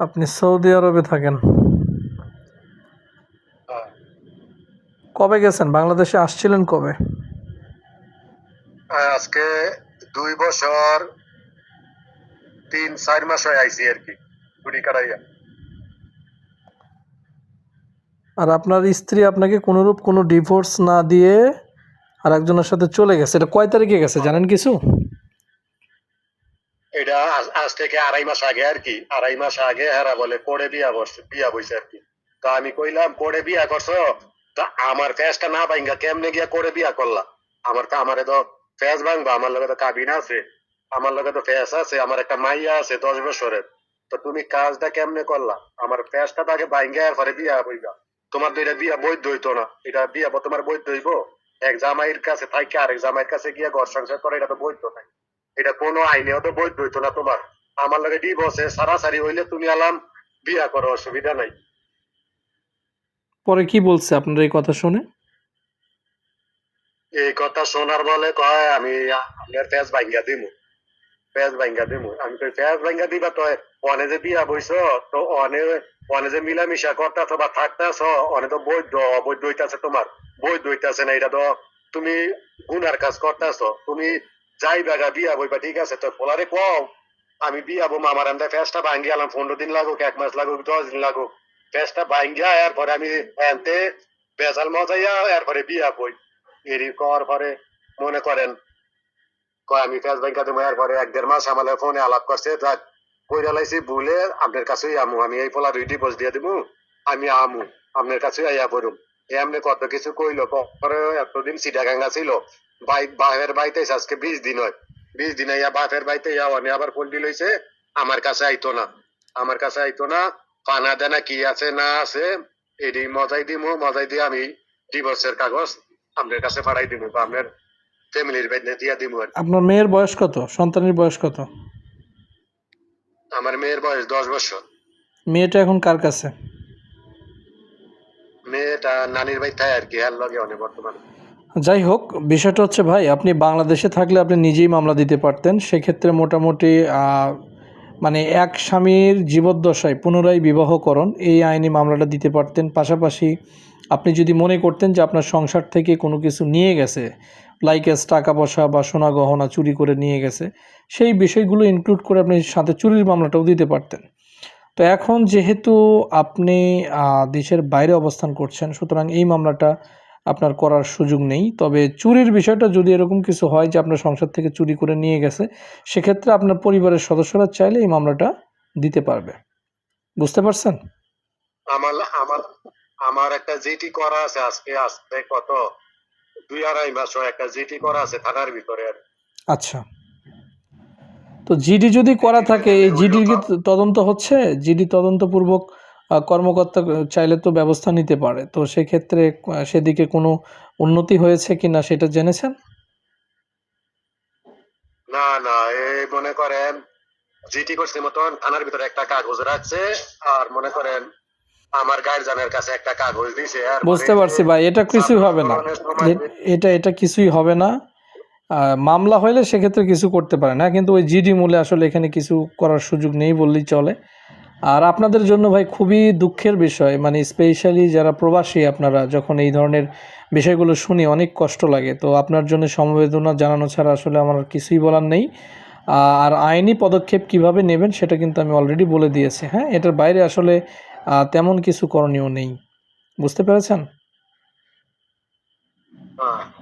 আপনি সৌদি আরবে থাকেন। কবে গেছেন? বাংলাদেশে আসছিলেন কবে? আজকে দুই বছর তিন চার মাস হয়ে আইসি আর কি কুড়ি কাটাইয়া। আর আপনার স্ত্রী আপনাকে কোনোরূপ কোনো ডিভোর্স না দিয়ে আর একজনের সাথে চলে গেছে। এটা কয় তারিখে গেছে? জানেন কিছু? এটা আজ- থেকে আড়াই মাস আগে আর কি, আড়াই মাস আগে হেরা বলে করে বিয়া বসছে বিয়া বইছে আর কি। তো আমি কইলাম করে বিয়া করছ? তা আমার ফ্যাসটা না ভাঙ্গা কেমনে গিয়া করে বিয়া করলা? আমার তো আমারে তো ফ্যাস ভাঙবা, আমার লগে তো কাবিন আছে, আমার লগে তো ফ্যাস আছে, আমার একটা মাইয়া আছে দশ বছরের। তো তুমি কাজটা কেমনে করলা? আমার ফ্যাসটা তো আগে ভাঙ্গা এরপরে বিয়া বইবা তোমার তো এটা বিয়া বৈধ হইতো না। এটা বিয়া তোমার বৈধ হইব? এক জামাইয়ের কাছে থাকি আরেক জামাইয়ের কাছে গিয়ে ঘর সংসার করে, এটা তো বৈধ নাই। এটা কোনো আইনেও তো বৈধ হইতো না তোমার। আমার লগে ডিভোর্সে সারাসারি হইলে তুমি আলাম বিয়া করো অসুবিধা নাই। পরে কি বলছে? আপনার এই কথা শুনে? এই কথা শোনার বলে কয় আমি আপনার ফেস ভাঙ্গা দিমু। ফেস ভাঙ্গা দিমু। আমি কই ফেস ভাঙ্গা দিবা তো অনে যে বিয়া বইছ তো অনে অনে যে মিলামিশা করতেছ বা থাকতেছ অনে তো বৈধ অবৈধ হইতাছে তোমার। বৈধ হইতাছে না এটা তো তুমি গুনার কাজ করতেছ। তুমি যাই বাগা, বিয়া বইবা, ঠিক আছে? তো পোলারে কও, আমি বিয়া বো আমার আন্দা ফেসটা ভাঙ্গি আলাম পনেরো দিন লাগুক, এক মাস লাগুক, দশ দিন লাগুক। ফেসটা ভাঙ্গিয়া, এরপরে আমি এনতে বেজাল মজাইয়া, এরপরে বিয়া বই। এরই কর পরে, মনে করেন, কয়, আমি ফেস ব্যাংকা দেবো, এরপরে এক দেড় মাস আমার ফোনে আলাপ করছে যাক কইরা লাইছি, ভুলে আপনার কাছেই আমু, আমি এই পোলা দুই ডিভোর্স দিয়ে দিব আমি আমু, আপনার কাছেই আইয়া পড়ুম। এমনি কত কিছু কইলো, পরে এতদিন সিটাগাঙ্গা ছিল বাইক বাপের বাড়িতে আজকে বিশ দিন হয়। বিশ দিন আইয়া বাপের বাড়িতে ইয়া অনে আবার পোল্ট্রি লইছে আমার কাছে আইতো না। আমার কাছে আইতো না পানা দেনা কি আছে না আছে এটি মজাই দিমু মজাই দিয়ে আমি ডিভোর্সের কাগজ আপনার কাছে পাঠাই দিব বা আপনার ফ্যামিলির বেদনে দিয়া দিব আর আপনার মেয়ের বয়স কত? সন্তানের বয়স কত? আমার মেয়ের বয়স দশ বছর। মেয়েটা এখন কার কাছে? মেয়েটা নানির বাড়ি থাকে আর কি হ্যার লগে অনেক বর্তমানে। যাই হোক বিষয়টা হচ্ছে ভাই, আপনি বাংলাদেশে থাকলে আপনি নিজেই মামলা দিতে পারতেন। সেক্ষেত্রে মোটামুটি মানে এক স্বামীর জীবদ্দশায় পুনরায় বিবাহকরণ, এই আইনি মামলাটা দিতে পারতেন। পাশাপাশি আপনি যদি মনে করতেন যে আপনার সংসার থেকে কোনো কিছু নিয়ে গেছে লাইকেস টাকা পয়সা বা সোনা গহনা চুরি করে নিয়ে গেছে, সেই বিষয়গুলো ইনক্লুড করে আপনি সাথে চুরির মামলাটাও দিতে পারতেন। তো এখন যেহেতু আপনি দেশের বাইরে অবস্থান করছেন, সুতরাং এই মামলাটা আপনার করার সুযোগ নেই। তবে চুরির বিষয়টা যদি এরকম কিছু হয় যে আপনার সংসার থেকে চুরি করে নিয়ে গেছে সেক্ষেত্রে আপনার পরিবারের সদস্যরা চাইলে এই মামলাটা দিতে পারবে। বুঝতে পারছেন? আমার আমার আমার একটা জিটি করা আছে আজকে আসতে কত? দুই আড়াই মাস একটা জিটি করা আছে থানার ভিতরে আচ্ছা। তো জিডি যদি করা থাকে এই জিডির কি তদন্ত হচ্ছে? জিডি তদন্তপূর্বক কর্মকর্তা চাইলে তো ব্যবস্থা নিতে পারে। তো সেক্ষেত্রে সেদিকে কোনো উন্নতি হয়েছে কি না সেটা জেনেছেন? না না এই মনে করেন জিটি করছে মতন থানার ভিতরে একটা কাগজ রাখছে আর মনে করেন আমার গার্জেনের কাছে একটা কাগজ দিছে আর বুঝতে পারছি ভাই এটা কিছুই হবে না। এটা এটা কিছুই হবে না। মামলা হইলে সেক্ষেত্রে কিছু করতে পারে না কিন্তু ওই জিডি মূলে আসলে এখানে কিছু করার সুযোগ নেই বললেই চলে। আর আপনাদের জন্য ভাই খুবই দুঃখের বিষয় মানে স্পেশালি যারা প্রবাসী আপনারা, যখন এই ধরনের বিষয়গুলো শুনি অনেক কষ্ট লাগে। তো আপনার জন্য সমবেদনা জানানো ছাড়া আসলে আমার কিছুই বলার নেই। আর আইনি পদক্ষেপ কীভাবে নেবেন সেটা কিন্তু আমি অলরেডি বলে দিয়েছি হ্যাঁ? এটার বাইরে আসলে তেমন কিছু করণীয় নেই। বুঝতে পেরেছেন? হ্যাঁ।